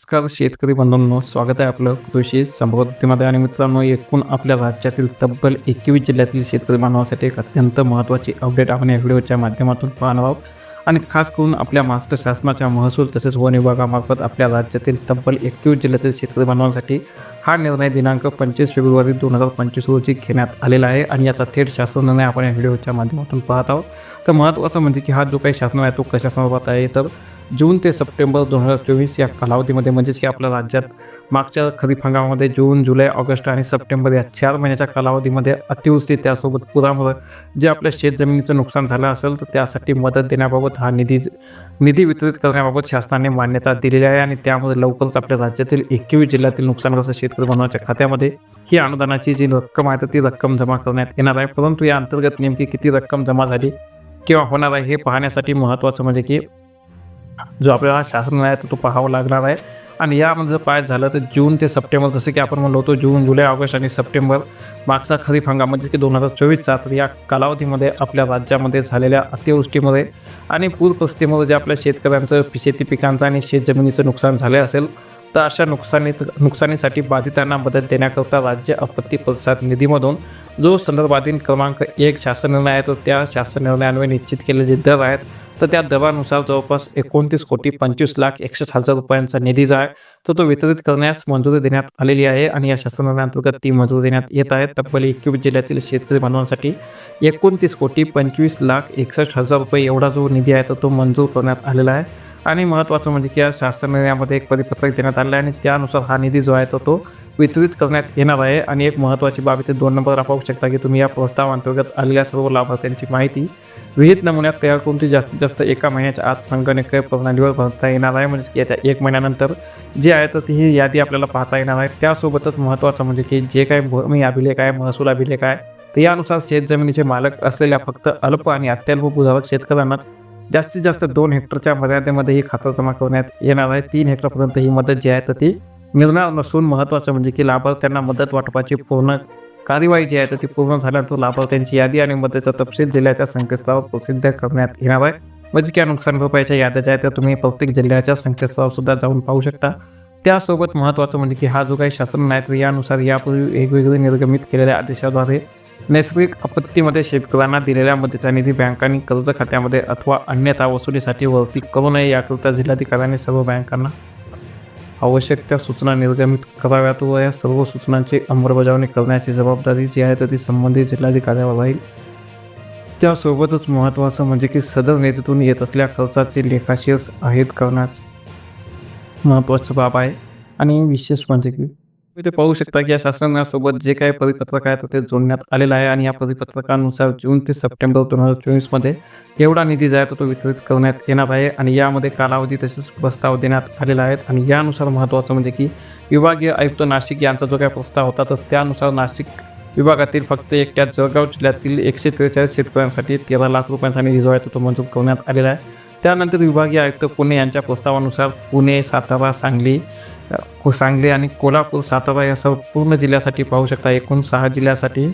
नमस्कार शेतकरी बंधूंनो स्वागत आहे आपलं कृषी समृद्धीमध्ये. आणि मित्रांनो एकूण आपल्या राज्यातील तब्बल एकवीस जिल्ह्यातील शेतकरी बांधवासाठी एक अत्यंत महत्त्वाची अपडेट आपण या व्हिडिओच्या माध्यमातून पाहणार आहोत. आणि खास करून आपल्या महाराष्ट्र शासनाच्या महसूल तसेच वन विभागामार्फत आपल्या राज्यातील तब्बल एकवीस जिल्ह्यातील शेतकरी बांधवांसाठी हा निर्णय दिनांक पंचवीस फेब्रुवारी दोन हजार पंचवीस रोजी घेण्यात आलेला आहे. आणि याचा थेट शासन निर्णय आपण या व्हिडिओच्या माध्यमातून पाहत आहोत. तर महत्त्वाचं म्हणजे की हा जो काही शासन आहे तो कशासंदर्भात आहे? तर जून ते सप्टेंबर दोन हजार चोवीस या कालावधीमध्ये म्हणजेच की आपल्या राज्यात मागच्या खरीप हंगामामध्ये जून जुलै ऑगस्ट आणि सप्टेंबर या चार महिन्याच्या कालावधीमध्ये अतिवृष्टी त्यासोबत पुरामुळे जे आपल्या शेतजमिनीचं नुकसान झालं असेल तर त्यासाठी मदत देण्याबाबत हा निधी निधी वितरित करण्याबाबत शासनाने मान्यता दिलेली आहे आणि त्यामध्ये लवकरच आपल्या राज्यातील एकवीस जिल्ह्यातील नुकसानग्रस्त शेतकरी बनवण्याच्या खात्यामध्ये ही अनुदानाची जी रक्कम आहे तर ती रक्कम जमा करण्यात येणार आहे. परंतु या अंतर्गत नेमकी किती रक्कम जमा झाली किंवा होणार आहे हे पाहण्यासाठी महत्त्वाचं म्हणजे की जो आपल्याला शासन आहे तर तो पाहावा लागणार आहे. आणि यामध्ये जर पाहायचं झालं तर जून ते सप्टेंबर जसं की आपण म्हणलो होतो जून जुलै ऑगस्ट आणि सप्टेंबर मागचा खरीप हंगाम म्हणजे की दोन हजार चोवीसचा तर या कालावधीमध्ये आपल्या राज्यामध्ये झालेल्या अतिवृष्टीमध्ये आणि पूरपरिस्थितीमध्ये जे आपल्या शेतकऱ्यांचं शेती पिकांचं आणि शेतजमिनीचं नुकसान झाले असेल तर अशा नुकसानीत नुकसानीसाठी बाधितांना मदत देण्याकरता राज्य आपत्ती प्रतिसाद निधीमधून जो संदर्भाधीन क्रमांक एक शासन निर्णय आहे तो त्या शासन निर्णयान्वये निश्चित केलेले जे दर आहेत. तर त्या दरानुसार जवळपास एकोणतीस कोटी पंचवीस लाख एकसष्ट हजार रुपयांचा निधी जो आहे तर तो वितरित करण्यास मंजुरी देण्यात आलेली आहे आणि या शासनाअंतर्गत ती मंजुरी देण्यात येत आहे. तब्बल एकवीस जिल्ह्यातील शेतकरी बांधवांसाठी एकोणतीस कोटी पंचवीस लाख एकसष्ट हजार रुपये एवढा जो निधी आहे तर तो मंजूर करण्यात आलेला आहे. आणि महत्त्वाचं म्हणजे की या शासन निर्णयामध्ये एक परिपत्रक देण्यात आलं आहे आणि त्यानुसार हा निधी जो आहे तो तो वितरित करण्यात येणार आहे. आणि एक महत्त्वाची बाब इथे दोन नंबर पाहू शकता की तुम्ही या प्रस्तावांतर्गत आलेल्या सर्व लाभार्थ्यांची माहिती विहित नमुन्यात तयार करून ती जास्तीत जास्त एका महिन्याच्या आत संगणकीय प्रणालीवर भरता येणार आहे. म्हणजे की येत्या एक महिन्यानंतर जे आहे तर ती ही यादी आपल्याला पाहता येणार आहे. त्यासोबतच महत्त्वाचं म्हणजे की जे काही भूमी अभिलेख आहे महसूल अभिलेख आहे तर यानुसार शेतजमिनीचे मालक असलेल्या फक्त अल्प आणि अत्यल्प भूधारक शेतकऱ्यांनाच जास्तीत जास्त दोन हेक्टरच्या मर्यादेमध्ये ही खातं जमा करण्यात येणार आहे. तीन हेक्टरपर्यंत ही मदत जी आहे तर ती मिळणार नसून महत्त्वाचं म्हणजे की लाभार्थ्यांना मदत वाटपाची पूर्ण कार्यवाही जी आहे तर ती पूर्ण झाल्यानंतर लाभार्थ्यांची यादी आणि मदतीचा तपशील जिल्ह्याच्या संकेतस्थळावर प्रसिद्ध करण्यात येणार आहे. म्हणजे नुकसान भरपाईच्या याद्या ज्या आहेत त्या तुम्ही प्रत्येक जिल्ह्याच्या संकेतस्थळावर सुद्धा जाऊन पाहू शकता. त्यासोबत महत्त्वाचं म्हणजे की हा जो काही शासन नाही तर यानुसार यापूर्वी वेगवेगळे निर्गमित केलेल्या आदेशाद्वारे नैसर्गिक आपत्तीमध्ये शेतकऱ्यांना दिलेल्या मदतीचा निधी बँकांनी कर्ज खात्यामध्ये अथवा अन्यथा वसुलीसाठी वरती करू नये याकरिता जिल्हाधिकाऱ्यांनी सर्व बँकांना आवश्यक त्या सूचना निर्गमित कराव्यात व या सर्व सूचनांची अंमलबजावणी करण्याची जबाबदारी जी आहे तर ती संबंधित जिल्हाधिकाऱ्यावर राहील. त्यासोबतच महत्त्वाचं म्हणजे की सदर निधीतून येत असल्या खर्चाचे लेखाशीर्ष आहेत करण्यास महत्त्वाचं बाब आहे. आणि विशेष म्हणजे की इथे पाहू शकता की या शासनासोबत जे काही परिपत्रक आहे तर ते जोडण्यात आलेलं आहे आणि या परिपत्रकानुसार जून ते सप्टेंबर दोन हजार चोवीसमध्ये एवढा निधी जो आहे तो तो वितरित करण्यात येणार आहे आणि यामध्ये कालावधी तसेच प्रस्ताव देण्यात आलेला आहेत आणि यानुसार महत्त्वाचं म्हणजे की विभागीय आयुक्त नाशिक यांचा जो काही प्रस्ताव होता तर त्यानुसार नाशिक विभागातील फक्त एकट्या जळगाव जिल्ह्यातील एकशे त्रेचाळीस शेतकऱ्यांसाठी तेरा लाख रुपयांचा निधी जो आहे तो मंजूर करण्यात आलेला आहे. त्यानंतर विभागीय आयुक्त पुणे यांच्या प्रस्तावानुसार पुणे सातारा सांगली सांगली आणि कोल्हापूर सातारा या सर्व पूर्ण जिल्ह्यासाठी पाहू शकता. एकूण सहा जिल्ह्यासाठी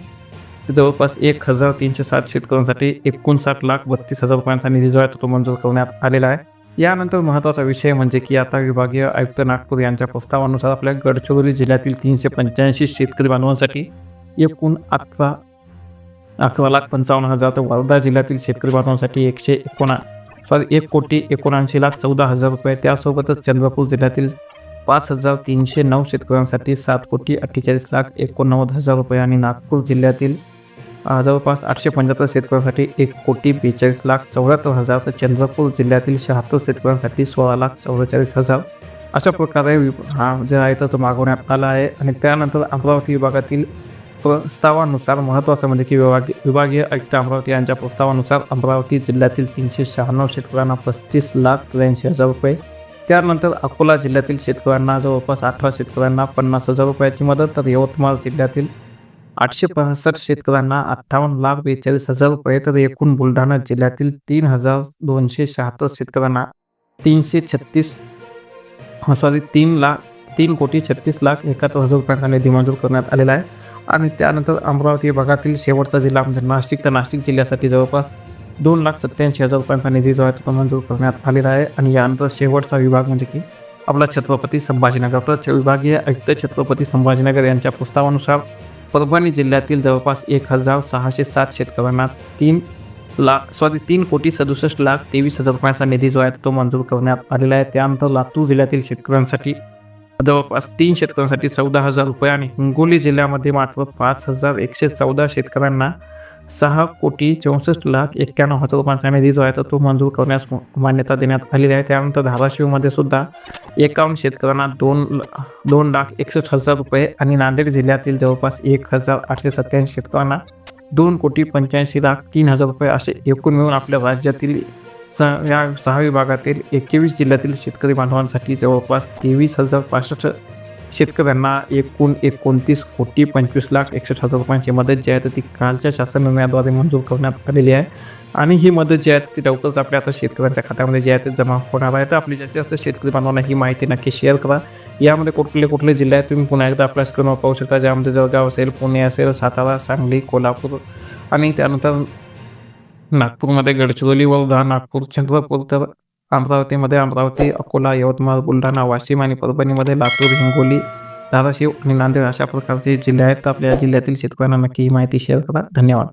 जवळपास एक हजार तीनशे सात शेतकऱ्यांसाठी एकोणसाठ लाख बत्तीस हजार रुपयांचा निधी जो आहे तो मंजूर करण्यात आलेला आहे. यानंतर महत्त्वाचा विषय म्हणजे की आता विभागीय आयुक्त नागपूर यांच्या प्रस्तावानुसार आपल्या गडचिरोली जिल्ह्यातील तीनशे पंच्याऐंशी शेतकरी बांधवांसाठी एकूण अकरा अकरा लाख पंचावन्न हजार तर वर्धा जिल्ह्यातील शेतकरी बांधवांसाठी एकशे एकोणा सॉरी एक कोटी एकोणऐंशी लाख चौदा हजार रुपये. त्यासोबतच चंद्रपूर जिल्ह्यातील पाच हजार तीनशे नऊ शेतकऱ्यांसाठी सात कोटी अठ्ठेचाळीस लाख एकोणनव्वद हजार रुपये आणि नागपूर जिल्ह्यातील जवळपास आठशे पंच्याहत्तर शेतकऱ्यांसाठी एक कोटी बेचाळीस लाख चौऱ्याहत्तर हजार तर चंद्रपूर जिल्ह्यातील शहात्तर शेतकऱ्यांसाठी सोळा लाख चौवेचाळीस हजार. अशा प्रकारे हा जे आहे तर तो मागवण्यात आला आहे आणि त्यानंतर अमरावती विभागातील प्रस्तावानुसार महत्त्वाचं म्हणजे की विभाग विभागीय आयुक्त अमरावती यांच्या प्रस्तावानुसार अमरावती जिल्ह्यातील तीनशे शहाण्णव शेतकऱ्यांना पस्तीस लाख त्र्याऐंशी हजार रुपये त्यानंतर अकोला जिल्ह्यातील शेतकऱ्यांना जवळपास अठरा शेतकऱ्यांना पन्नास हजार रुपयाची मदत तर यवतमाळ जिल्ह्यातील आठशे पासष्ट शेतकऱ्यांना अठ्ठावन्न लाख बेचाळीस हजार रुपये तर एकूण बुलढाणा जिल्ह्यातील तीन हजार दोनशे शहात्तर शेतकऱ्यांना तीनशे छत्तीस सॉरी तीन लाख तीन कोटी छत्तीस लाख एकाहत्तर हजार रुपयांचा निधी मंजूर करण्यात आलेला आहे. आणि त्यानंतर अमरावती भागातील शेवटचा जिल्हा म्हणजे नाशिक. तर नाशिक जिल्ह्यासाठी जवळपास दोन लाख सत्त्याऐंशी हजार रुपयांचा निधी जो आहे तो मंजूर करण्यात आलेला आहे. आणि यानंतर शेवटचा विभाग म्हणजे की आपला छत्रपती संभाजीनगर. तर विभागीय आयुक्त छत्रपती संभाजीनगर यांच्या प्रस्तावानुसार परभणी जिल्ह्यातील जवळपास एक हजार सहाशे सात शेतकऱ्यांना तीन लाख सॉरी तीन कोटी सदुसष्ट लाख तेवीस हजार रुपयांचा निधी जो आहे तो मंजूर करण्यात आलेला आहे. त्यानंतर लातूर जिल्ह्यातील शेतकऱ्यांसाठी जवळपास तीन शेतकऱ्यांसाठी चौदा हजार रुपये आणि हिंगोली जिल्ह्यामध्ये मात्र पाच हजार एकशे चौदा शेतकऱ्यांना सहा कोटी चौसष्ट लाख एक्क्याण्णव हजार रुपयांचा निधी जो आहे. तर तो मंजूर करण्यास मान्यता देण्यात आलेली आहे. त्यानंतर धाराशिवमध्ये सुद्धा एकावन्न शेतकऱ्यांना दोन दोन लाख एकसष्ट हजार रुपये आणि नांदेड जिल्ह्यातील जवळपास एक हजार आठशे सत्त्याऐंशी शेतकऱ्यांना दोन कोटी पंच्याऐंशी लाख तीन हजार रुपये असे एकूण मिळून आपल्या राज्यातील स या सहा विभागातील एकवीस जिल्ह्यातील शेतकरी बांधवांसाठी जवळपास तेवीस हजार पासष्ट शेतकऱ्यांना एकूण एकोणतीस कोटी पंचवीस लाख एकसष्ट हजार रुपयांची मदत जी आहे तर ती कालच्या शासन निर्णयाद्वारे मंजूर करण्यात आलेली आहे. आणि ही मदत जी आहे ती लवकरच आपल्या आता शेतकऱ्यांच्या खात्यामध्ये जी आहे ते जमा होणार आहे. तर आपली जास्तीत जास्त शेतकरी बांधवांना ही माहिती नक्की शेअर करा. यामध्ये कुठले कुठले जिल्हे आहेत तुम्ही पुन्हा एकदा आपल्या स्क्रीनवर पाहू शकता. ज्यामध्ये जळगाव असेल पुणे असेल सातारा सांगली कोल्हापूर आणि त्यानंतर नागपूरमध्ये गडचिरोली वर्धा नागपूर चंद्रपूर तर अमरावतीमध्ये अमरावती अकोला यवतमाळ बुलढाणा वाशिम आणि परभणीमध्ये लातूर हिंगोली धाराशिव आणि नांदेड अशा प्रकारचे जिल्हे आहेत. तर आपल्या जिल्ह्यातील शेतकऱ्यांना नक्की ही माहिती शेअर करा. धन्यवाद.